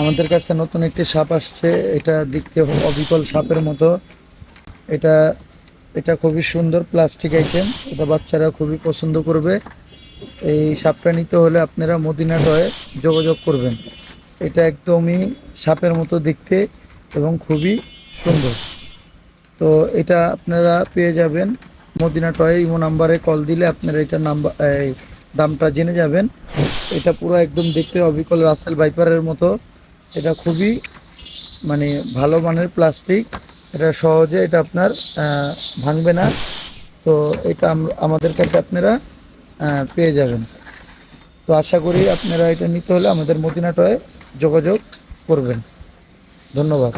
আমাদের কাছে নতুন একটি সাপ আসছে। এটা দেখতে অবিকল সাপের মতো। এটা এটা খুবই সুন্দর প্লাস্টিক আইটেম। এটা বাচ্চারা খুবই পছন্দ করবে। এই সাপটা নিতে হলে আপনারা মদিনা টয়ে যোগাযোগ করবেন। এটা একদমই সাপের মতো দেখতে এবং খুবই সুন্দর। তো এটা আপনারা পেয়ে যাবেন। মদিনা টয়ে ইমো নাম্বারে কল দিলে আপনারা এটা নাম্বার দামটা জেনে যাবেন। এটা পুরো একদম দেখতে অবিকল রাসেল বাইপারের মতো। এটা খুবই মানে ভালো মানের প্লাস্টিক। এটা সহজে এটা আপনার ভাঙবে না। তো এটা আমাদের কাছে আপনারা পেয়ে যাবেন। তো আশা করি আপনারা এটা নিতে হলে আমাদের মদিনা টয়ে যোগাযোগ করবেন। ধন্যবাদ।